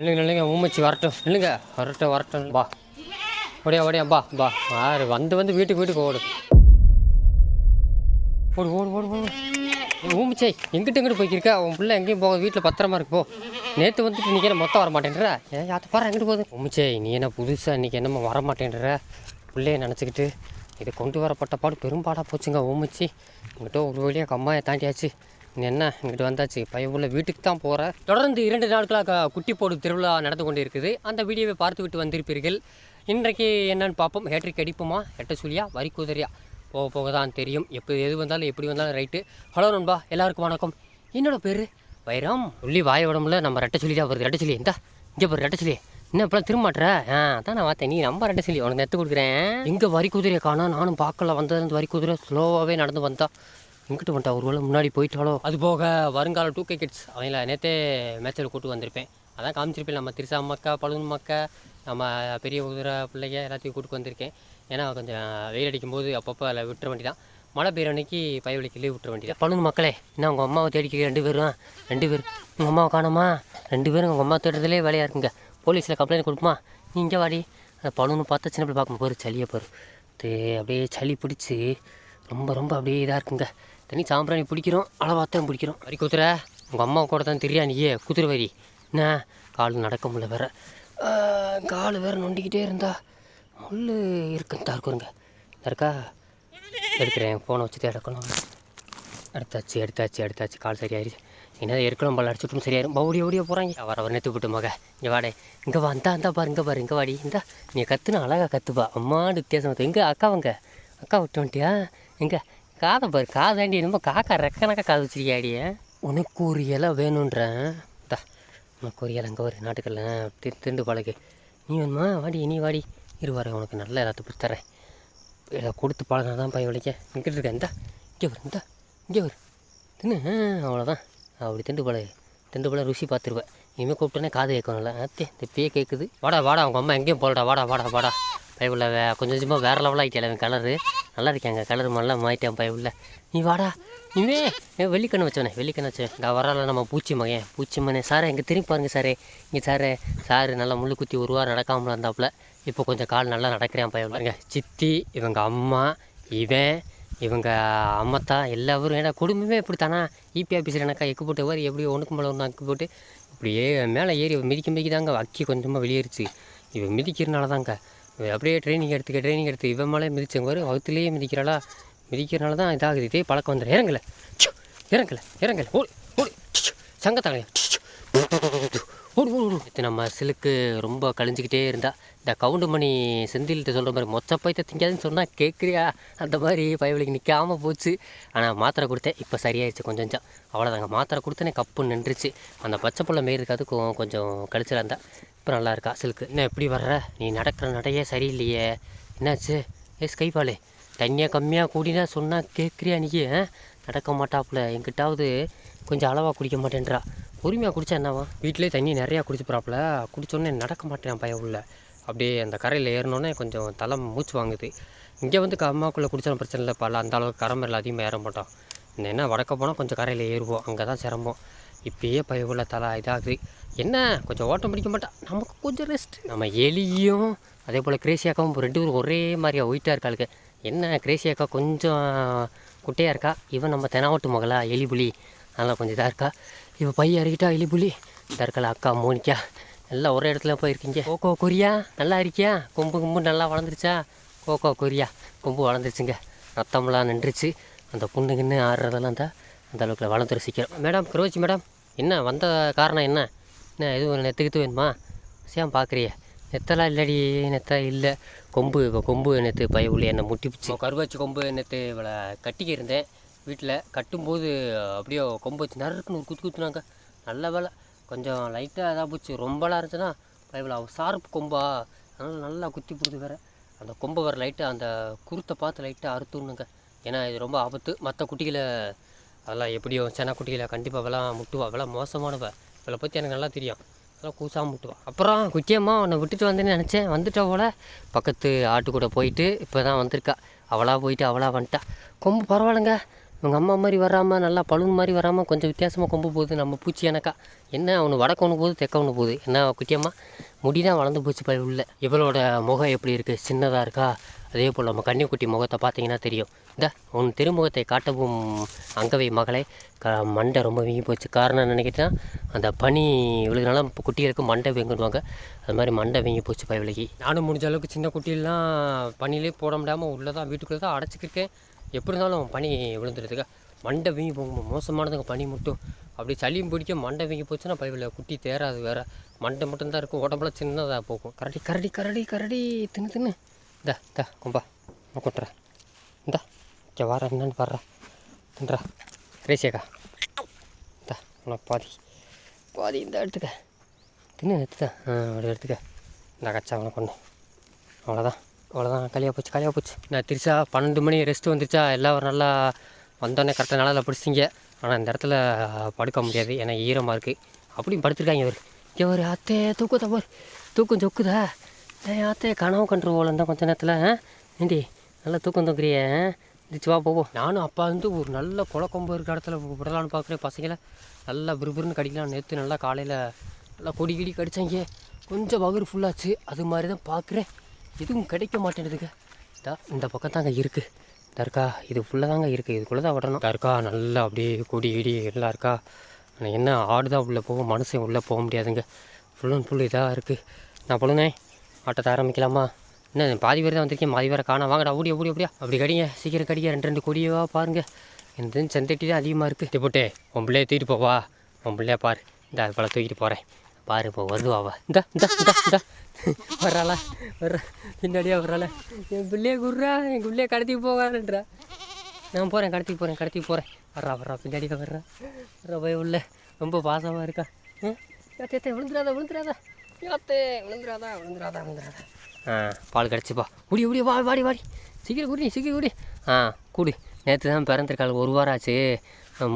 இல்லைங்க இல்லைங்க ஊமச்சி வரட்டும். இல்லைங்க வரட்டும் வரட்டும். பா. ஓடியா ஓடியா பா பா. ஆறு வந்து வந்து வீட்டுக்கு வீட்டுக்கு ஓடு. ஓடு ஓடு ஓடு ஓடு. ஊமிச்சே எங்கிட்ட எங்கிட்ட போய்க்கிருக்கா? உன் பிள்ளை எங்கேயும் போக வீட்டில் பத்திரமா இருக்கு போ. நேற்று வந்துட்டு இன்றைக்கி என்ன மொத்தம் வர மாட்டேன்ற ஏன் யாத்த பாரு எங்கிட்டு போகுது? ஊமிச்சே நீ என்ன புதுசாக இன்றைக்கி என்னமோ வர மாட்டேன்ற பிள்ளைய நினச்சிக்கிட்டு இது கொண்டு வரப்பட்ட பாடு பெரும்பாடாக போச்சுங்க ஊமிச்சி இங்கிட்ட ஒரு வழியாக கம்மாயை தாண்டியாச்சு. என்ன இங்கிட்டு வந்தாச்சு? பையன் வீட்டுக்கு தான் போகிறேன் தொடர்ந்து இரண்டு நாட்களாக குட்டி போடு திருவிழா நடந்து கொண்டு இருக்குது அந்த வீடியோவை பார்த்து விட்டு வந்திருப்பீர்கள். இன்றைக்கு என்னன்னு பார்ப்போம். ஹேட்ரிக் அடிப்போமா? எட்ட சொல்லியா? வரி குதிரையா? போக போக தான் தெரியும். எப்போ எது வந்தாலும் எப்படி வந்தாலும் ரைட்டு. ஹலோ நண்பா எல்லாருக்கும் வணக்கம். என்னோட பேர்? வைரம். உள்ளி வாய உடம்புல நம்ம ரெட்டை சொல்லி தான் வருது ரெட்டை சொல்லி. எந்த இங்கே பாரு ரெட்டை சொல்லி. என்ன இப்பெல்லாம் திரும்மாட்டுற? ஆ அதான் நான் பார்த்தேன். நீ நம்ம ரெட்டை சொல்லி. உனக்கு நெத்து கொடுக்குறேன். இங்கே வரி குதிரையை காணோம் நானும் பார்க்கல. வந்ததுலேருந்து வரி குதிரை ஸ்லோவாகவே நடந்து வந்தா. எங்கிட்ட வந்துட்டா? ஒரு வேளை முன்னாடி போயிட்டாலோ அது போக வருங்கால டூ கே கிட்ஸ் அவங்கள நேற்றே மேட்சில் கூட்டு வந்திருப்பேன். அதான் காமிச்சிருப்பேன். நம்ம திருசா மக்கா பழுன் மக்கா நம்ம பெரிய குதிரை பிள்ளைங்க எல்லாத்தையும் கூட்டு வந்திருக்கேன். ஏன்னா கொஞ்சம் வெயில் அடிக்கும்போது அப்பப்போ அதில் விட்டுற வேண்டி தான் மழை பெய்யுற அன்னைக்கு பயவலிக்கு லீவ் விட்டுற வேண்டியது பழுன் மக்களே என்ன உங்கள் அம்மாவை தேடிக்க ரெண்டு பேரும்? ரெண்டு பேர் உங்கள் அம்மாவை காணோமா? ரெண்டு பேரும் உங்கள் அம்மா தேடுறதுலே வேலையாக இருக்குங்க. போலீஸில் கம்ப்ளைண்ட் கொடுப்போமா நீ இங்கே வாடி. அந்த பழுன்னு பார்த்தா சின்ன பிள்ளை பார்க்கும் பாரு சளியை பாரு. அப்படியே சளி பிடிச்சி ரொம்ப ரொம்ப அப்படியே இதாக இருக்குங்க. தனி சாம்பிராணி பிடிக்கிறோம் அளவாத்தான் பிடிக்கிறோம். வரி குதிரை உங்கள் அம்மா கூட தான் தெரியா நீயே? குதிரை வரி. என்ன? கால் நடக்க முடியல வேற. கால் வேற நொண்டிக்கிட்டே இருந்தா முள் இருக்குன்னு தான் இருக்குங்க இருக்கா? எடுக்கிறேன் ஃபோனை வச்சுட்டு எடுக்கணும். எடுத்தாச்சு எடுத்தாச்சு எடுத்தாச்சு கால் சரியாயிருச்சு. என்ன இருக்கணும் பல அடிச்சுட்டும் சரியாயிரும். பவுடி ஓடிய போகிறாங்க வர வர நேற்று விட்டு மக. இங்கே வாடே. இங்கே வா இந்தா இந்தா பாரு இங்கே பாரு இங்கே வாடி. இந்தா நீ கற்றுனா அழகாக கற்றுப்பா அம்மாடு வித்தியாசம் எங்கே அக்காவங்க அக்கா விட்டு வந்துட்டியா? எங்கே? காதை பாரு காதாண்டி என்னமோ காக்கா ரெக்கனக்கா காது வச்சிருக்கியாடிய உனக்கு ஒரு இலை வேணுன்றேன் தா உனக்கு ஒரு இலை அங்கே ஒரு நாட்டுக்கல்ல தி திண்டு பழகு. நீ வேணுமா? வாடி நீ வாடி. இரு உனக்கு நல்ல எல்லாத்தையும் பிடிச்சி தரேன். இதை கொடுத்து பழகினா தான் பையன் விளைக்க இங்கிட்டு இருக்கேன் இந்தா இங்கே வரு இந்தா இங்கே வரு தின்னு அவ்வளோதான் அப்படி திண்டு பழகு. திண்டு பழம் ருசி பார்த்துருவேன் இனிமேல் கூப்பிட்டோன்னே காது கேட்கணும்ல. அத்தே இந்த பேயே கேட்குது வாடா வாடா அவங்க அம்மா எங்கேயும் போகலடா. வாடா வாடா வாடா. பயவுள்ள வே கொஞ்சம் கொஞ்சமாக வேறு லெவலாக ஆகிட்டேன் அவன் கலரு நல்லா இருக்காங்க கலர் நல்லா மாறிட்டேன் பயவுள்ள நீ வாடா. இவே ஏன் வெள்ளிக்கண்ணு வச்சவனே வெள்ளிக்கண்ணு வச்சேன் இங்கே வரால நம்ம பூச்சி மகன். பூச்சி மகன் சாரே இங்கே திரும்பி பாருங்க சாரே. இங்கே சாரே. சாரு நல்லா முள்ளு குத்தி ஒரு வாரம் நடக்காமல் இருந்தாப்புல. இப்போ கொஞ்சம் கால் நல்லா நடக்கிறேன் பையன் பாருங்க சித்தி இவங்க அம்மா இவன் இவங்க அம்மத்தா எல்லாரும். ஏன்னா குடும்பமே இப்படி தானா இபி ஆஃபீஸில் எனக்கா எக்கு போட்டு வர எப்படி ஒன்றுக்கு மேலே ஒன்று அக்கு போட்டு இப்படியே மேலே ஏறி மிதிக்க மிதிக்க தாங்க அக்கி கொஞ்சமாக வெளியேறிச்சு. இவன் மிதிக்கிறனால தாங்க அப்படியே ட்ரைனிங் எடுத்துக்க ட்ரைனிங் எடுத்து இவன் மேலே மிதிச்சவங்க வரும் வகுத்துலேயே மிதிக்கிறாளா? மிதிக்கிறனால தான் இதாகுது. இதே பழக்கம் வந்துடும் இறங்கலை. இறங்கலை இறங்கலை இறங்கல. ஓடி ஓடு ஓடு ஓடு இது நம்ம சிலுக்கு ரொம்ப கழிஞ்சிக்கிட்டே இருந்தா. இந்த கவுண்டு மணி செந்தில்கிட்ட சொல்கிற மாதிரி மொச்ச பைத்த திங்காதுன்னு சொன்னால் கேட்குறியா அந்த மாதிரி பயவலிக்கு நிற்காமல் போச்சு. ஆனால் மாத்திரை கொடுத்தேன். இப்போ சரியாயிடுச்சு கொஞ்சம் கொஞ்சம். அவ்வளோதாங்க மாத்திரை கொடுத்தனே கப்பு நின்றுச்சு. அந்த பச்சை புள்ள மேய்றதுக்கு அதுக்கும் கொஞ்சம் கழிச்சலாக இருந்தால் சூப்பராக நல்லா இருக்கா? சிலுக்கு என்ன எப்படி வர்ற? நீ நடக்கிற நடையே சரியில்லையே. என்னாச்சு? ஏ ஸ்கைபாலு தண்ணியாக கம்மியாக கூடினா சொன்னால் கேட்குறியா நீ? நடக்க மாட்டாப்புல. எங்கிட்டாவது கொஞ்சம் அளவாக குடிக்க மாட்டேன்றா. பொறுமையாக குடிச்சா என்னவா? வீட்டிலே தண்ணி நிறையா குடிச்சு போகிறாப்புல குடிச்சோடனே நடக்க மாட்டேன் பையன் உள்ள. அப்படியே அந்த கரையில் ஏறினோடனே கொஞ்சம் தலை மூச்சு வாங்குது. இங்கே வந்து அம்மாக்குள்ளே குடிச்சாலும் பிரச்சனை இல்லை பல. அந்த அளவுக்கு கரம்பரில் அதிகமாக ஏற மாட்டோம். என்ன வடக்க போனால் கொஞ்சம் கரையில் ஏறுவோம். அங்கே தான் சிரமம். இப்பயே பயவுள்ள தலை இதாகுது. என்ன? கொஞ்சம் ஓட்டம் பிடிக்க மாட்டான் நமக்கு கொஞ்சம் ரெஸ்ட் நம்ம எலியும் அதே போல் கிரேசியாக்காவும் ரெண்டு பேரும் ஒரே மாதிரியா ஒயிட்டாக இருக்காளுக்கு என்ன கிரேசியாக்கா கொஞ்சம் குட்டையாக இருக்கா? இவன் நம்ம தெனாவட்டு மகளா எலி புலி அதெல்லாம் கொஞ்சம் இதாக இருக்கா? இவன் பையன் இறக்கிட்டா எலி புலி இந்த இருக்கல அக்கா மோனிக்கா எல்லாம் ஒரே இடத்துல போயிருக்கீங்க. கோகோ கொரியா நல்லா இருக்கியா? கொம்பு கும்பு நல்லா வளர்ந்துருச்சா? Cocoa Korea. கொம்பு வளர்ந்துருச்சுங்க. ரத்தம்லாம் நின்றுச்சு. அந்த புண்ணுக்குன்னு ஆடுறதெல்லாம் தான் அந்த அளவுக்கு வளர்ந்துரு சீக்கிரம். மேடம் குரோச்சி மேடம் என்ன? வந்த காரணம் என்ன? என்ன எதுவும் நெத்துக்கிட்டு வேணுமா? சேம் பார்க்குறிய. நெத்தெல்லாம் இல்லடி நெத்தா இல்லை. கொம்பு இப்போ கொம்பு நேற்று பய உள்ள என்னை முட்டிப்பிச்சு கருவாச்சி கொம்பு நேற்று இவளை கட்டிக்கிருந்தேன் வீட்டில். கட்டும்போது அப்படியே கொம்பு வச்சு நறுக்குன்னு ஒரு குத்து குத்துனாங்க. நல்ல வேலை. கொஞ்சம் லைட்டாக இதாக போச்சு. ரொம்பலாம் இருந்துச்சுன்னா பயவில் அவள் சார்பு கொம்பா? அதனால் நல்லா குத்தி பிடிச்சி வேறு. அந்த கொம்பை வர லைட்டாக அந்த குருத்தை பார்த்து லைட்டாக அறுத்துணுங்க ஏன்னா இது ரொம்ப ஆபத்து. மற்ற குட்டிகளை அதெல்லாம் எப்படியோ சின்ன குட்டிகளை கண்டிப்பாக அவெல்லாம் முட்டுவா. அவெல்லாம் மோசமானவ. இவளை பற்றி எனக்கு நல்லா தெரியும். அதெல்லாம் கூசா முட்டுவான் அப்புறம் குட்டியம்மா உன்னை விட்டுட்டு வந்தேன்னு நினச்சேன். வந்துட்டா போல. பக்கத்து ஆட்டு கூட போயிட்டு இப்போ தான் வந்திருக்கா. அவளாக போயிட்டு அவளாக வந்துட்டா. கொம்பு பரவாயில்லைங்க. உங்கள் அம்மா மாதிரி வராமல் நல்லா பலூன் மாதிரி வராமல் கொஞ்சம் வித்தியாசமாக கொம்பு போகுது. நம்ம பூச்சி எனக்கா. என்ன அவனு வடக்கு ஒன்று போகுது தெக்க ஒன்று போகுது. என்ன குட்டியம்மா? முடி தான் வளர்ந்து போச்சு பய உள்ள. இவளோட முகம் எப்படி இருக்குது சின்னதாக இருக்கா? அதே போல் நம்ம கன்னிக்குட்டி முகத்தை பார்த்தீங்கன்னா தெரியும். இந்த உன் திருமுகத்தை காட்டவும் அங்கவை மகளே. க மண்டை ரொம்ப வீங்கி போச்சு. காரணம் நினைக்கிட்டா அந்த பனி விழுதுனால இப்போ குட்டிகளுக்கு மண்டை வீங்கிடுவாங்க அது மாதிரி மண்டை வீங்கி போச்சு பயவிலைக்கு நானும் முடிஞ்ச அளவுக்கு சின்ன குட்டியெல்லாம் பனிலே போட முடியாமல் உள்ளே தான் வீட்டுக்குள்ளே தான் அடைச்சிக்கிருக்கேன். எப்படி இருந்தாலும் பனி விழுந்துடுதுங்க மண்டை வீங்கி போகும் மோசமானதுங்க பனி மட்டும். அப்படி சளியும் பிடிக்க மண்டை வீங்கி போச்சுன்னா பயவில்லை குட்டி தேராது வேறு. மண்டை மட்டும்தான் இருக்கும் உடம்புல சின்னதாக போகும். கரடி கரடி கரடி கரடி தின்னு தின்னு. இந்தா இந்தா கொம்பா நான் கொட்டுறேன் இந்தா இங்கே வர என்னன்னு பாடுறா தின்றா ரேசியாக்கா இந்த உனக்கு பாதி பாதி இந்த எடுத்துக்க தின்னு எடுத்துக்க ஆ அப்படி எடுத்துக்க இந்த கச்சா உனக்கு ஒன்று அவ்வளோதான் அவ்வளோதான் காலியாக போச்சு காலியாக போச்சு நான் திருச்சா பன்னெண்டு மணி ரெஸ்ட்டு வந்துருச்சா? எல்லாம் நல்லா வந்தோடனே கரெக்டாக நல்லா பிடிச்சிங்க ஆனால் இந்த இடத்துல படுக்க முடியாது. ஏன்னா ஈரமாக இருக்குது அப்படியும் படுத்துருக்காங்க இவர். இங்கே ஒரு அத்தே தூக்கத்தை போர். தூக்கம் சொக்குதா? யாத்தே கனவு கண்டு போல கொஞ்ச நேரத்தில் ஏண்டி நல்லா தூக்கம் தூக்குறியே இருந்துச்சு வா போவோம். நானும் அப்பா வந்து ஒரு நல்ல குளக்கொம்பு இருக்கிற இடத்துல விடலான்னு பார்க்குறேன் பசங்களை. நல்லா விறுவிறுன்னு கடிக்கலாம். நேற்று நல்லா காலையில் நல்லா கொடி கிடி கடிச்சாங்க. கொஞ்சம் வகுறு ஃபுல்லாச்சு அது மாதிரி தான் பார்க்குறேன். எதுவும் கிடைக்க மாட்டேங்குதுங்க. தா இந்த பக்கம் தாங்க இருக்குது தர்கா இது ஃபுல்லாக தாங்க இருக்குது இதுக்குள்ளே தான் விடணும் தர்கா நல்லா அப்படியே கொடி கிடி எல்லாம் இருக்கா? ஆனால் என்ன ஆடு தான் உள்ளே போகும் மனுஷன் உள்ளே போக முடியாதுங்க. ஃபுல் அண்ட் ஃபுல் இதாக இருக்குது நான் பொழுனே ஆட்டத்தை ஆரம்பிக்கலாமா? என்ன பாதி பேர் தான் வந்திருக்கேன் பாதி பேரை காணா வாங்கடா ஓடி ஓடி அப்படியா அப்படி கடிங்க சீக்கிரம் கடிங்க. ரெண்டு ரெண்டு கொடியவா பாருங்க. இந்த செந்தட்டி தான் அதிகமாக இருக்குது இது போட்டே உன் பிள்ளைய தூக்கிட்டு போவா உன் பாரு. இந்த அது போல தூக்கிட்டு போகிறேன் பாரு இப்போ வருவாவா இந்த இந்த இந்த இந்த. வர்றாளா? வர்றா. பின்னாடியே வர்றாள? என் பிள்ளைய குர்றா என் பிள்ளைய கடத்தி போகான்றா நான் போகிறேன் கடத்திக்கு போகிறேன் கடத்திக்கு போகிறேன் வர்றா வர்றா பின்னாடியாக வர்றா. வர்றா போய் உள்ள. ரொம்ப பாசமாக இருக்கா? ஏத்தே விழுந்துடாத விழுந்துடாத. விழுந்துடாதா விழுந்துடாதா விழுந்துடாதா ஆ. பால் கிடச்சிப்பா. குடி குடி வா வாடி வாடி. சீக்கிரம் குடி சீக்கிரம் குடி. ஆ குடி. நேற்று தான் பிறந்திருக்காள். ஒரு வாரம் ஆச்சு.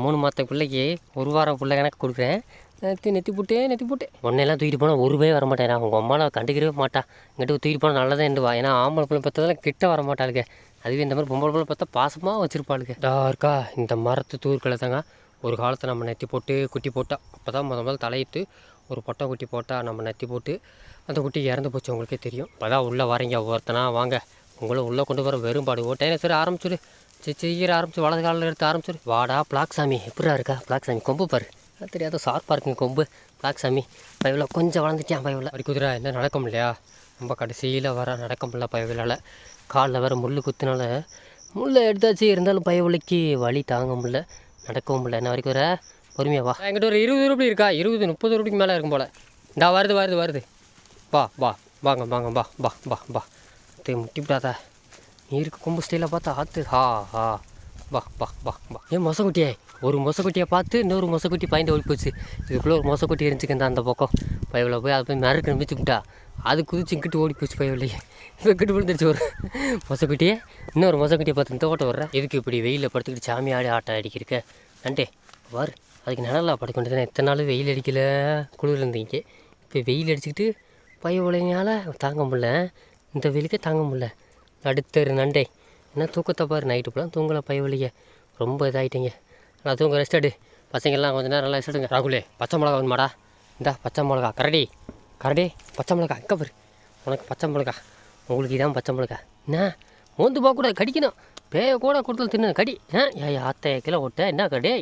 மூணு மாத பிள்ளைக்கு ஒரு வாரம் பிள்ளை கணக்கு கொடுக்குறேன். நேற்று நெத்தி போட்டே நெத்தி போட்டு. ஒன்னெல்லாம் தூக்கிட்டு போனால் ஒரு வர மாட்டேன் உங்கள் அம்மாவை கண்டுக்கிறவே மாட்டா. இங்கிட்ட தூக்கிட்டு போனால் நல்லதான் என்று வா. ஏன்னா ஆம்பளை பிள்ளை பார்த்ததெல்லாம் கிட்ட வர மாட்டாளுங்க அதுவே இந்த மாதிரி பொம்பளை பிள்ளை பார்த்தா பாசமாக வச்சுருப்பாளுக்கு. டார்க்கா இந்த மரத்து தூர்களை தாங்க ஒரு காலத்தில் நம்ம நெத்தி போட்டு குட்டி போட்டால் அப்போ தான் முத முதல் தலையிட்டு ஒரு பொட்டை குட்டி போட்டால் நம்ம நத்தி போட்டு அந்த குட்டி இறந்து போச்சு உங்களுக்கே தெரியும். இப்போ தான் உள்ளே வரீங்க ஒவ்வொருத்தனா வாங்க. உங்களை உள்ளே கொண்டு வர வெறும்பாடு. ஓட்டே சரி ஆரம்பிச்சுடு. சரி சீக்கிரம் ஆரம்பிச்சு வலது காலில் எடுத்து ஆரம்பிச்சுடு. வாடா பிளாக் சாமி எப்படா இருக்கா? பிளாக் சாமி கொம்பு பாரு. அது தெரியாத ஷார்ப்பாக இருக்குங்க கொம்பு. பிளாக் சாமி பயவில் கொஞ்சம் வளர்ந்துட்டேன் பயவில் அப்படி குதிரை என்ன நடக்கும் இல்லையா? ரொம்ப கடைசியில் வர நடக்க முடியல பயவிலால் காலில் வேறு முள் குத்துனால முள்ளை எடுத்தாச்சு இருந்தாலும் பயவிலைக்கு வலி தாங்க முடியல நடக்கவும் முடியல. என்ன வரைக்கும் வர பொறுமையாக வா. என்கிட்ட ஒரு இருபது ரூபாய் இருக்கா? இருபது முப்பது ரூபாய்க்கு மேலே இருக்கும் போல். இந்தா வருது வருது வருது. வா வா. வாங்க வாங்க வா வா வா வா. தே முட்டிவிடாதா நீ இருக்க கொம்பு ஸ்டைலில் பார்த்தா ஆத்து. ஹா ஹா. வா வா வா வா. ஏன் மொசக்குட்டியே? ஒரு மொசக்குட்டியை பார்த்து இன்னொரு மொசக்குட்டி பயந்து ஓடி போச்சு. இதுக்குள்ளே ஒரு மொசக்குட்டி இருந்துச்சுக்கந்தா அந்த பக்கம். பயவில் போய் அதை போய் மிரக்கு நம்பிச்சுக்கிட்டா அது குதிச்சு இங்கிட்டு ஓடி போச்சு பயவில்லையே இப்போ கிட்ட விழுந்துருச்சு ஒரு மொசக்குட்டியே. இன்னொரு மொசக்குட்டியை பார்த்து இந்த ஓட்ட வர்றேன் எதுக்கு இப்படி வெயிலில் படுத்துக்கிட்டு சாமி ஆடி ஆட்டம் அடிக்கிறக்க நண்டே வார். அதுக்கு நிழலா படுக்க வேண்டியது எத்தனை நாள் வெயில் அடிக்கல குளிர் இருந்தீங்க. இப்போ வெயில் அடிச்சுக்கிட்டு பய உலகையால் தாங்க முடில இந்த வெயிலுக்கே தாங்க முடில அடுத்தரு நண்டே. என்ன தூக்கத்தை பாரு நைட்டு ஃபுல்லாக தூங்கலை பய வலிக்க ரொம்ப இதாகிட்டீங்க நான் தூங்க ரெஸ்ட் எடு. பசங்கள்லாம் கொஞ்ச நேரம் நல்லா ரெஸ்ட் எடுங்க. ராகுலே பச்சை மிளகா வேணுமாடா? இந்தா பச்சை மிளகா. கரடி கரடி பச்சை மிளகா. அங்கே பாரு. உனக்கு பச்சை மிளகா. உங்களுக்கு இதான் பச்சை மிளகா. என்ன? மோந்து போகக்கூடாது. கடிக்கணும். பேய கூட கொடுத்து தின்னு. கடி. ஆ ஏ அத்தை கிலோ ஓட்ட. என்ன கடே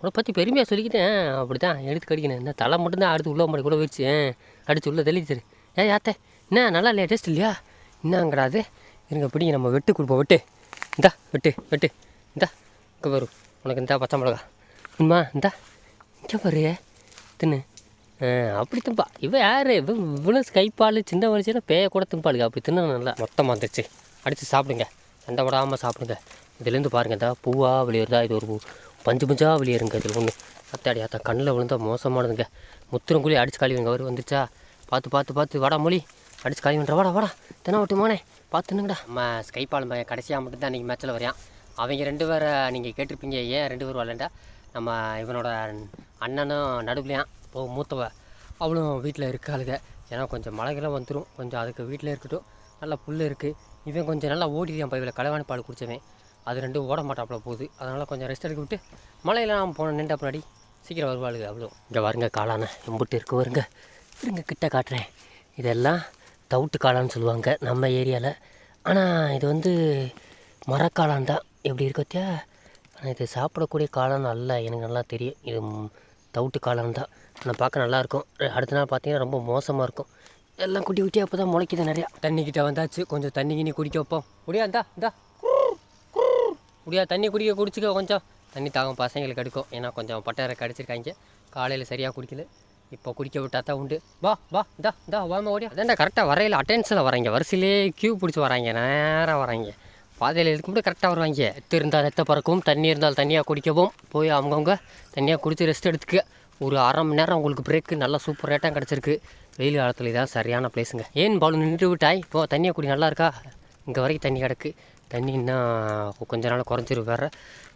உன்னை பற்றி பெருமையாக சொல்லிக்கிட்டேன். அப்படி தான் எடுத்து கடிக்கணும் இந்த தலை மட்டும்தான் அடுத்து உள்ள மாடி கூட வச்சு அடிச்சு உள்ளே தெளிச்சிரு ஏ யாத்தே என்ன நல்லா இல்லையா டேஸ்ட் இல்லையா? என்னங்கடா அது இருங்க பிடிங்க நம்ம வெட்டு கொடுப்போம் வெட்டு. இந்தா வெட்டு வெட்டு. இந்தா இங்கே வரும் உனக்கு இந்தா பச்சை மிளகா. உண்மா இந்தா. இங்கே பாரு. தின்னு. அப்படி திம்பா இவன் யார்? இவன் இவ்வளோ கைப்பால் சின்ன வயசுல பேய கூட திம்பாளுங்க அப்படி தின்னு நல்லா மொத்தமாக வந்துருச்சு. அடித்து சாப்பிடுங்க. சண்டை விடாமல் சாப்பிடுங்க. இதுலேருந்து பாருங்க இந்த பூவா வெளியேறுதா இது ஒரு பூ. பஞ்சு பஞ்சாக வெளியேறுங்க அதில் ஒன்று அத்தாடி அத்தா கண்ணில் விழுந்தால் மோசமானதுங்க. முத்திரங்குழி அடிச்சு காலி அவர் வந்துச்சா பார்த்து பார்த்து பார்த்து வாடா மொழி. அடிச்சு காலி வாடா வாடா. தின விட்டுமானே பார்த்துனுங்கடா நம்ம ஸ்கைபால் மகன் கடைசியாக மட்டும்தான் இன்றைக்கி மேட்ச்சில் வரையான் அவங்க ரெண்டு பேரை நீங்கள் கேட்டிருப்பீங்க ஏன் ரெண்டு பேரும் வரலண்டா நம்ம இவனோட அண்ணனும் நடுவுலையான் போ மூத்தவ. அவளும் வீட்டில் இருக்காளுங்க ஏன்னா கொஞ்சம் மழைகள்லாம் வந்துடும் கொஞ்சம் அதுக்கு வீட்டில் இருக்கட்டும். நல்லா புல் இருக்குது இவன் கொஞ்சம் நல்லா ஓடிடுவான் பைவில் களவாணி பால் குடித்தவன் அது ரெண்டும் ஓட மாட்டாப்புல போகுது. அதனால் கொஞ்சம் ரெஸ்ட் எடுக்க விட்டு மழையெல்லாம் போன நின்ற பின்னாடி சீக்கிரம் வருவாளுங்க அவ்வளோ இங்கே வருங்க காளான எம்பிட்டு இருக்கு வருங்க இருங்க கிட்ட காட்டுறேன். இதெல்லாம் தவுட்டு காளான்னு சொல்லுவாங்க நம்ம ஏரியாவில் ஆனால் இது வந்து மரக்காளான் தான். எப்படி இருக்கத்தியா ஆனால் இது சாப்பிடக்கூடிய காளான் அல்ல எனக்கு நல்லா தெரியும். இது தவுட்டு காளான் தான். ஆனால் பார்க்க நல்லாயிருக்கும் அடுத்த நாள் பார்த்தீங்கன்னா ரொம்ப மோசமாக இருக்கும். எல்லாம் குட்டி குட்டியாக அப்போ தான் முளைக்குது நிறையா. தண்ணிக்கிட்ட வந்தாச்சு. கொஞ்சம் தண்ணி கிண்ணி குடிக்க வைப்போம். முடியா? இந்தா. குடியா தண்ணி குடிக்க குடிச்சிக்க கொஞ்சம். தண்ணி தாகம் பசங்களுக்கு எடுக்கும். ஏன்னா கொஞ்சம் பட்டரை கடிச்சிருக்காங்க காலையில் சரியாக குடிக்கல. இப்போ குடிக்க விட்டா தான் உண்டு. வா வா இந்தா இந்தா வாம ஓடியா. அதான்டா கரெக்டாக வரையில் அட்டென்ஸில் வராங்க. வரிசையிலே கியூ பிடிச்சி வராங்க. நேராக வராங்க. பாதையில் இருக்கும்போது கரெக்டாக வருவாங்க. எத்து இருந்தால் ரத்த பறக்கவும் தண்ணி இருந்தால் தண்ணியாக குடிக்கவும். போய் அவங்கவுங்க தண்ணியாக குடித்து ரெஸ்ட் எடுத்துக்க. ஒரு அரை மணி நேரம் உங்களுக்கு பிரேக்கு நல்லா சூப்பர் ரேட்டாக கிடச்சிருக்கு. வெயில் காலத்தில் இதான் சரியான பிளேஸுங்க ஏன் பாலு நின்று விட்டாய் இப்போ தண்ணியை குடி. நல்லா இருக்கா? இங்கே வரைக்கும் தண்ணி கிடக்கு. தண்ணி இன்னும் கொஞ்ச நாள் குறைஞ்சிரும் வேற.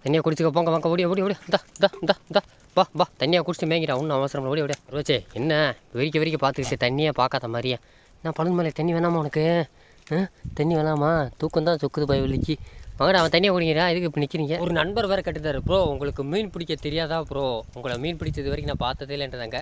தண்ணியை குடிச்சுக்க போங்க வாங்க ஓடி ஓடி ஓடி. இந்தா இந்தா இந்தா இந்தா. பா பா தண்ணியை குடிச்சு மேங்கிடா ஒன்றும் அவசரம் ஓடி ஓடி. ரோச்சே என்ன? வெறிக்க வெறிக்க பார்த்துக்கிட்டு தண்ணியை பார்க்காத மாதிரியே. நான் பழனு மேலே? தண்ணி வேணாமா உனக்கு? தண்ணி வேணாமா? தூக்கம் தான் சொக்குது பய வலிக்கு வாங்கடா அவன் தண்ணியை குடிக்கிறா. இதுக்கு இப்போ நிற்கிறீங்க ஒரு நண்பர் வேறு கட்டுதாரு ப்ரோ உங்களுக்கு மீன் பிடிக்க தெரியாதா ப்ரோ? உங்களை மீன் பிடிச்சது வரைக்கும் நான் பார்த்ததே இல்லைன்றதாங்க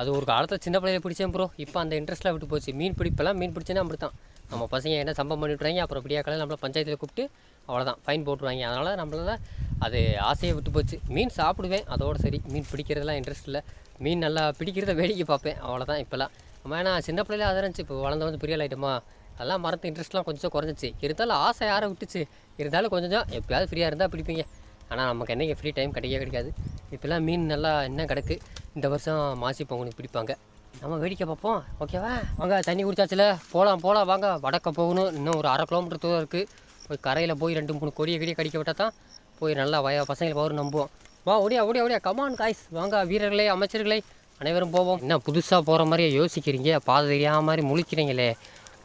அது ஒரு காலத்தில் சின்ன பிள்ளையில பிடிச்சேன் ப்ரோ. இப்போ அந்த இன்ட்ரெஸ்ட்லாம் விட்டு போச்சு. மீன் பிடிப்பெல்லாம் மீன் பிடிச்சேன்னா அப்படி தான் நம்ம பசங்க என்ன சம்பவம் பண்ணிவிட்றாங்க அப்புறம் இப்படியா கலை நம்மள பஞ்சாயத்தில் கூப்பிட்டு அவ்வளோதான் ஃபைன் போட்டுருவாங்க. அதனால் நம்மளால அது ஆசையை விட்டு போச்சு. மீன் சாப்பிடுவேன் அதோடு சரி. மீன் பிடிக்கிறதுலாம் இன்ட்ரெஸ்ட் இல்லை. மீன் நல்லா பிடிக்கிறத வேடிக்கை பார்ப்பேன். அவ்வளோதான் இப்போல்லாம். நம்ம ஏன்னா சின்ன பிள்ளையில அதை இருந்துச்சு இப்போ வளர்ந்து வந்து பெரிய ஆகிட்டோமா அதெல்லாம் மரத்து இன்ட்ரெஸ்ட்லாம் கொஞ்சம் குறைஞ்சிச்சு. இருந்தாலும் ஆசை யாரை விட்டுச்சு? இருந்தாலும் கொஞ்சம் எப்போயாவது ஃப்ரீயாக இருந்தால் பிடிப்பீங்க. ஆனால் நமக்கு என்னைக்கு ஃப்ரீ டைம் கிடைக்கவே கிடைக்காது. இப்போல்லாம் மீன் நல்லா என்ன கிடக்கு? இந்த வருஷம் மாசி பொங்கலுக்கு பிடிப்பாங்க. நம்ம வேடிக்கை பார்ப்போம். ஓகேவா வாங்க தண்ணி குடிச்சாச்சுல. போகலாம் போகலாம் வாங்க வடக்க போகணும். இன்னும் ஒரு அரை கிலோமீட்டர் தூரம் இருக்குது போய் கரையில் போய் ரெண்டு மூணு கொடியை கடியை கடிக்க விட்டால் தான் போய் நல்லா வய பசங்களை போகிற நம்புவோம். வா ஓடியா ஓடியா ஓடியா. கமான் காய்ஸ் வாங்க வீரர்களே அமைச்சர்களே. அனைவரும் போவோம். என்ன புதுசாக போகிற மாதிரியே யோசிக்கிறீங்க? பாதை தெரியாத மாதிரி முழிக்கிறீங்களே.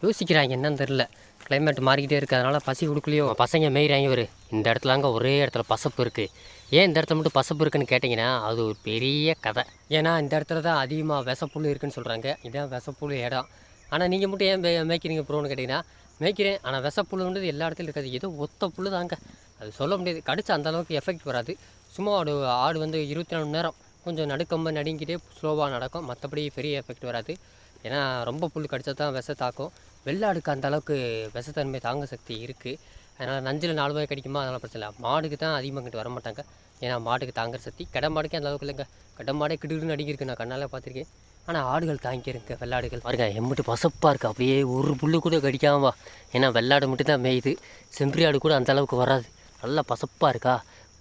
யோசிக்கிறாங்க என்னன்னு தெரில கிளைமேட் மாறிக்கிட்டே இருக்குது அதனால் பசி கொடுக்கலையோ? பசங்க மேய்கிறாங்க இவர். இந்த இடத்துலாங்க ஒரே இடத்துல பசப்பு இருக்குது ஏன் இந்த இடத்துல மட்டும் பசப்பு இருக்குன்னு கேட்டிங்கன்னா அது ஒரு பெரிய கதை. ஏன்னா இந்த இடத்துல தான் அதிகமாக விசப்புல் இருக்குன்னு சொல்கிறாங்க இதான் விசப்புல் இடம். ஆனால் நீங்கள் மட்டும் ஏன் மே- மேய்க்கிறீங்க ப்ரோன்னு கேட்டிங்கன்னா மேய்க்கிறேன். ஆனால் விசப்புல்ன்றது எல்லா இடத்துலையும் இருக்காது. ஏதோ ஒத்த புல்லு தாங்க. அது சொல்ல முடியாது. கடிச்சு அந்த அளவுக்கு எஃபெக்ட் வராது. சும்மா ஆடு ஆடு வந்து இருபத்தி நாலு மணி நேரம் கொஞ்சம் நடுக்கம்ப நடுங்கிட்டே ஸ்லோவாக நடக்கும். மற்றபடி பெரிய எஃபெக்ட் வராது. ஏன்னா ரொம்ப புல் கடிச்சா தான் விஷ தாக்கும் வெள்ளாடுக்கு அந்த அளவுக்கு விஷத்தன்மை தாங்க சக்தி இருக்குது அதனால் நஞ்சில் நாலு மாதிரி கிடைக்குமா அதனால் பிரச்சனை இல்லை. மாடுக்கு தான் அதிகமாக கிட்ட வர மாட்டாங்க. ஏன்னா மாட்டுக்கு தாங்குற சக்தி கடை மாடுக்கே அந்த அளவுக்கு இல்லைங்க. கடை மாடே கிடுன்னு அடிக்கிருக்கு நான் கண்ணால் பார்த்துருக்கேன். ஆனால் ஆடுகள் தாங்கிக்கிறங்க வெள்ளாடுகள். பாருங்க எம்பிட்டு பசப்பாக இருக்குது அப்படியே ஒரு புல்லு கூட கடிக்காம வா. ஏன்னா வெள்ளாடு மட்டும் தான் மேயுது. செம்பரி ஆடு கூட அந்த அளவுக்கு வராது. நல்லா பசப்பாக இருக்கா?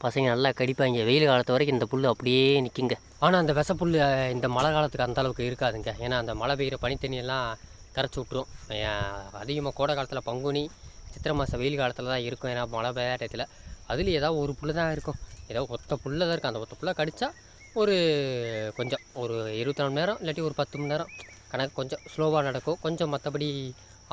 பசங்க நல்லா கடிப்பாங்க. வெயில் காலத்து வரைக்கும் இந்த புல் அப்படியே நிற்குங்க ஆனால் அந்த விசப்புல் இந்த மழை காலத்துக்கு அந்த அளவுக்கு இருக்காதுங்க. ஏன்னா அந்த மழை பெய்கிற பனித்தண்ணியெல்லாம் கரைச்சி விட்ரும் அதிகமாக கோடை காலத்தில் பங்குனி சித்திரை மாதம் வெயில் காலத்தில் தான் இருக்கும். ஏன்னா மழை பெய்யாத டயத்தில் அதுலேயும் ஏதாவது ஒரு புல் தான் இருக்கும். ஏதோ ஒத்த புல்ல தான் இருக்கும். அந்த ஒத்த புல்லை கடித்தா ஒரு கொஞ்சம் ஒரு இருபத்தி நாலு மணி நேரம் இல்லாட்டி ஒரு பத்து மணி நேரம் கணக்கு கொஞ்சம் ஸ்லோவாக நடக்கும். கொஞ்சம் மற்றபடி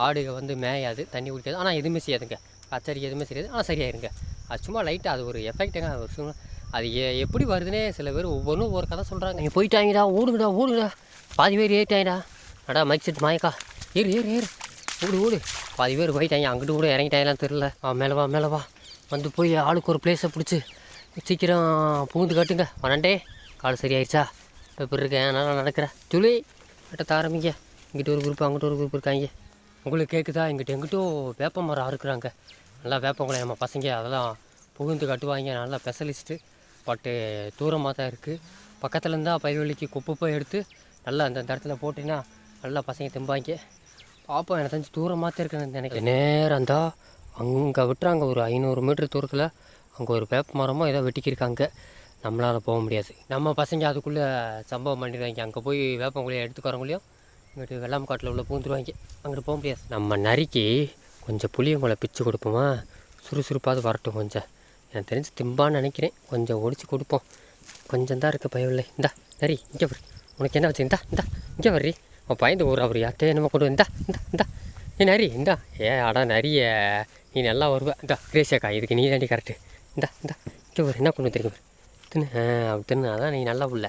ஆடுக வந்து மேயாது தண்ணி குடிக்காது ஆனால் எதுவுமே செய்யாதுங்க. கச்சேரி எதுவுமே செய்யாது. ஆனால் சரியாயிருங்க. அது சும்மா லைட்டாக அது ஒரு எஃபெக்ட்டுங்க அது ஒரு சும்மா அது எ எப்படி வருதுன்னே சில பேர் ஒவ்வொன்றும் ஒரு கதை சொல்கிறாங்க நீங்கள் போயிட்டாங்கடா ஓடுங்கடா ஓடுங்கடா. பாதி பேர் ஏறிட்டாங்கடா. அடா மைக் செட் மாயக்கா ஏறு ஏறு ஏறு. ஓடு ஓடு. பாதி பேர் போயிட்டாங்க. அங்கிட்டு கூட இறங்கிட்டாங்களாம் தெரில வா மேலவா மேலவா வந்து போய் ஆளுக்கு ஒரு பிளேஸை பிடிச்சி சீக்கிரம் பூந்து காட்டுங்க. வனண்டே கால் சரியாயிடுச்சா இப்போ எப்படி இருக்கேன் நல்லா நடக்கிறேன் துளி கிட்ட ஆரம்பிங்க. இங்கிட்ட ஒரு குரூப் அங்கிட்ட ஒரு குரூப் இருக்காங்க. உங்களுக்கு கேட்குதா இங்கிட்ட எங்கிட்டோ வேப்ப மரம் அறுக்குறாங்க. நல்லா வேப்பங்குளம் நம்ம பசங்க அதெல்லாம் புகுந்து கட்டுவாங்க. நல்லா ஸ்பெஷலிஸ்ட்டு பட்டு தூரமாக தான் இருக்குது பக்கத்துலேருந்தா பயிர் பயிர்வெளிக்கு குப்பை போய் எடுத்து நல்லா அந்த இடத்துல போட்டிங்கன்னா நல்லா பசங்க திம்பாங்க. பாப்பா எனக்கு தெரிஞ்சு தூரமாக தான் இருக்குன்னு நினைக்கிறேன். நேரம் தான் அங்கே விட்டுறாங்க. ஒரு ஐநூறு மீட்டர் தூரத்தில் அங்கே ஒரு வேப்ப மரமோ ஏதோ வெட்டிக்கிருக்காங்க. நம்மளால் போக முடியாது. நம்ம பசங்க அதுக்குள்ளே சம்பவம் பண்ணிடுவாங்க. அங்கே போய் வேப்பங்குழியை எடுத்துக்கிறவங்களையும் இங்கிட்டு வெள்ளாம் காட்டில் உள்ள பூந்துருவாங்க. அங்கிட்டு போக முடியாது. நம்ம நரிக்கு கொஞ்சம் புளியங்குளை பிச்சு கொடுப்போமா? சுறுசுறுப்பாக வரட்டும் கொஞ்சம். எனக்கு தெரிஞ்சு திம்பான்னு நினைக்கிறேன். கொஞ்சம் ஒடிச்சு கொடுப்போம். கொஞ்சம் தான் இருக்குது பயவில்லை. இந்தா நரி இங்கே வரு உனக்கு என்ன வச்சு? இந்தா இந்தா இங்கே வர்றி. உன் பயந்து ஒரு அவர் யார்ட்டே என்னமோ கொண்டு வந்து, இந்தா இந்தா இந்தா. ஏ நரி இந்தா. ஏ அடா நரிய. நீ நல்லா வருவ. இந்தா கிரேசியாக்கா இதுக்கு நீ தாண்டி கரெக்டு இந்தா இந்தா. இங்கே ஒரு என்ன கொண்டு வந்துருக்க தின்னு அப்படி தின்னு அதான் நீ நல்லா உள்ள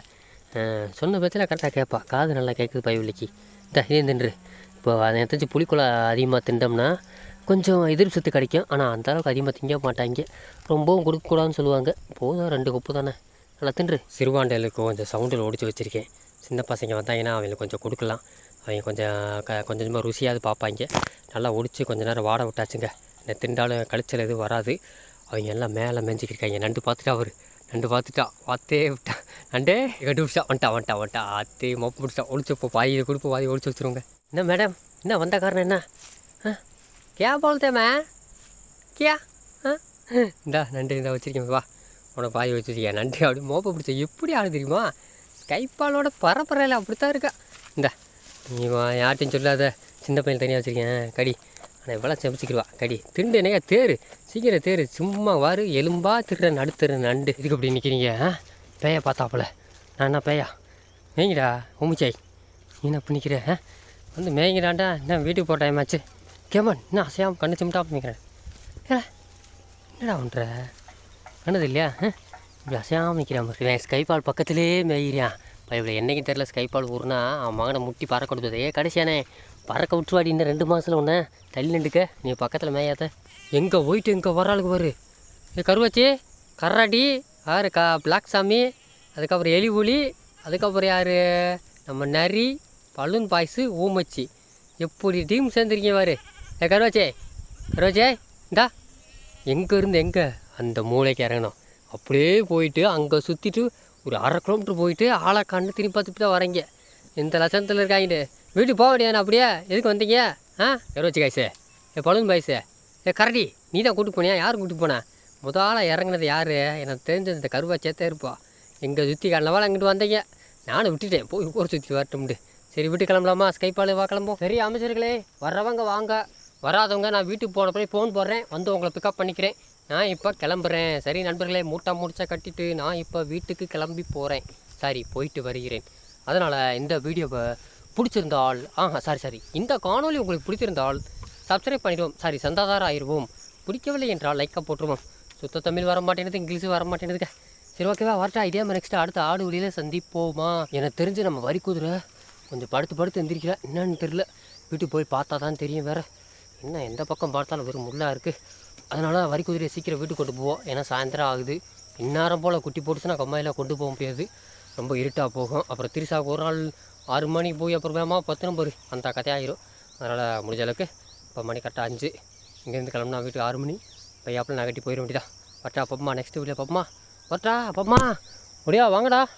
சொன்ன பட்சத்தில் கரெக்டாக கேட்பா காது நல்லா கேட்குது பயவில்லைக்கு இந்தா இதே தின்று. இப்போ அதை தெரிஞ்சு புளிக்குழா அதிகமாக திண்டோம்னா கொஞ்சம் எதிர்ப்பு சத்து கிடைக்கும். ஆனால் அந்த அளவுக்கு அதிகமாக திங்க மாட்டாங்க. ரொம்பவும் கொடுக்கக்கூடாதுன்னு சொல்லுவாங்க. போதும் ரெண்டு கொப்பு தானே. நல்லா தின்று. சிறுவாண்டைகளுக்கு கொஞ்சம் சவுண்டில் ஒடிச்சு வச்சுருக்கேன். சின்ன பசங்க வந்தாங்கன்னா அவங்களுக்கு கொஞ்சம் கொடுக்கலாம். அவங்க கொஞ்சம் க கொஞ்சம் கொஞ்சமாக ருசியாவது பார்ப்பாங்க. நல்லா ஒடிச்சு கொஞ்சம் நேரம் வாட விட்டாச்சுங்க. இந்த திண்டாலும் கழிச்சல் எதுவும் வராது. அவங்க எல்லாம் மேலே மெஞ்சிக்கிருக்காங்க. நண்டு பார்த்துட்டா அவர். நண்டு பார்த்துட்டா பார்த்தே விட்டா. நண்டே கண்டுபிடிச்சா வந்துட்டா வந்துட்டா வந்துட்டா. ஆத்தே மொப்பு பிடிச்சா ஒழிச்சு இப்போ பாதி கொடுப்பு பாதி ஒழிச்சு வச்சுருங்க என்ன மேடம்? என்ன வந்த காரணம் என்ன? ஆ? கே போல்தேம்மா? கியா? ஆ? இந்தா நண்டு இந்த வச்சுருக்கேன் வா. உனக்கு பாதி வச்சுருக்கேன். நண்டு அப்படி மோப்ப பிடிச்ச எப்படி ஆளு தெரியுமா? கைப்பாலோட பரப்புறையில் அப்படித்தான் இருக்கா. இந்த நீ யார்ட்டையும் சொல்லாத. சின்ன பையன் தனியாக வச்சுருக்கேன் கடி. ஆனால் இவ்வளோ செமிச்சிக்கிடுவா. கடி. திண்டு என்னையா? தேர். சீக்கிரம் தேர். சும்மா வாரு. எலும்பா திருட நடுத்துற நண்டு. இதுக்கு அப்படி நிற்கிறீங்க ஆ? பார்த்தாப்புல. நான் என்ன பேயா? மேய்ங்கடா உமிச்சாய் நீ என்ன பண்ணிக்கிற வந்து மேய்ங்கடாண்டா என்ன வீட்டுக்கு போட்ட டைம் ஆச்சு? கேமன் என்ன அசையாமல் கண்ணு சிமிட்டா பண்ணிக்கிறேன் ஏ என்னடா பண்ணுற கண்ணது இல்லையா ஆ? இப்படி அசையாமல் நிற்கிறான் பாரு. இவன் ஸ்கைபால் பக்கத்திலே மேய்கிறான் என்னைக்கும் தெரில ஸ்கைபால் ஊர்னா அவன் மகனை முட்டி பறக்க கொடுத்தது ஏ கடைசியானே பறக்க விட்டுவாடி இன்னும் ரெண்டு மாதத்தில் ஒன்று தள்ளி நின்றுக்க நீ பக்கத்தில் மேயாத. எங்கே போயிட்டு எங்கே வராளுக்கு பாரு. ஏ கருவாச்சி கர்ராட்டி யார்? கா பிளாக் சாமி அதுக்கப்புறம் எலி ஒளி அதுக்கப்புறம் யார்? நம்ம நரி பலூன் பாய்ஸு ஊமச்சி. எப்படி டீம் சேர்ந்துருக்கீங்க பாரு. ஏ கருவாச்சே கருவாச்சே இந்தா. எங்கே இருந்து எங்கே? அந்த மூளைக்கு இறங்கணும். அப்படியே போயிட்டு அங்கே சுற்றிட்டு ஒரு அரை கிலோமீட்டர் போயிட்டு ஆளை கண்ணு திரும்பி பார்த்துட்டு தான் வரீங்க இந்த லட்சணத்தில் இருக்காங்கன்னு வீட்டுக்கு போக வேண்டியதானே அப்படியே? எதுக்கு வந்தீங்க? ஆ? எரோச்சி காய்ஸு ஏ பழுன் பாய்ஸு ஏ கரடி நீ தான் கூட்டு போனியா? யார் கூட்டிட்டு போனேன் முத ஆளாக இறங்குனது யார்? எனக்கு தெரிஞ்சது இந்த கருவாச்சேத்தே இருப்பா. எங்கே சுற்றி காலவாள் அங்கிட்டு வந்தீங்க. நானும் விட்டுட்டேன். போய் ஊரை சுற்றி வரட்டும்ட்டு. சரி வீட்டு கிளம்பலாமா? ஸ்கைப்பால் வா கிளம்போம் சரி அமைச்சர்களே வர்றவங்க வாங்க. வராதவங்க நான் வீட்டுக்கு போன போய் ஃபோன் போடுறேன். வந்து உங்களை பிக்கப் பண்ணிக்கிறேன். நான் இப்போ கிளம்புறேன். சரி நண்பர்களே மூட்டை முடிச்சா கட்டிட்டு நான் இப்போ வீட்டுக்கு கிளம்பி போகிறேன் சரி போயிட்டு வருகிறேன். அதனால் இந்த வீடியோவை பிடிச்சிருந்தால் ஆஹா சாரி சாரி. இந்த காணொளி உங்களுக்கு பிடிச்சிருந்தால் சப்ஸ்கிரைப் பண்ணிடுவோம். சாரி சந்தாதாரம் ஆயிடுவோம். பிடிக்கவில்லை என்றால் லைக்காக போட்டுருவோம். சுத்த தமிழ் வர மாட்டேனது இங்கிலீஷ் வர மாட்டேங்குதுங்க சரி ஓகேவா வரட்டா இதே மாதிரி நெக்ஸ்ட்டு அடுத்த ஆடு வழியில் சந்திப்போமா? எனக்கு தெரிஞ்சு நம்ம வரி குதிரை கொஞ்சம் படுத்து படுத்து எந்திரிக்கல என்னன்னு தெரில வீட்டுக்கு போய் பார்த்தா தான் தெரியும் வேறு. என்ன எந்த பக்கம் பார்த்தாலும் வெறும் முள்ளாக இருக்குது அதனால் வரி குதிரையை சீக்கிரம் வீட்டுக்கு கொண்டு போவோம். ஏன்னா சாயந்தரம் ஆகுது. இந்நேரம் போல் குட்டி போட்டுச்சுன்னா கம்மாயில் கொண்டு போக முடியாது. ரொம்ப இருட்டாக போகும். அப்புறம் திருசாவுக்கு ஒரு நாள் ஆறு மணிக்கு போய் அப்புறமா பத்து நம்பர் அந்த கதையாயிரும். அதனால் முடிஞ்ச அளவுக்கு இப்போ மணி கரெக்டாக அஞ்சு. இங்கேருந்து கிளம்புனா வீட்டுக்கு ஆறு மணி. பையாப்பில் நகட்டி போயிட வேண்டியதா பட்டா பப்பம்மா. நெக்ஸ்ட் வீட்டில் பப்பம்மா. வரட்டா பப்பம்மா. முடியா வாங்கடா.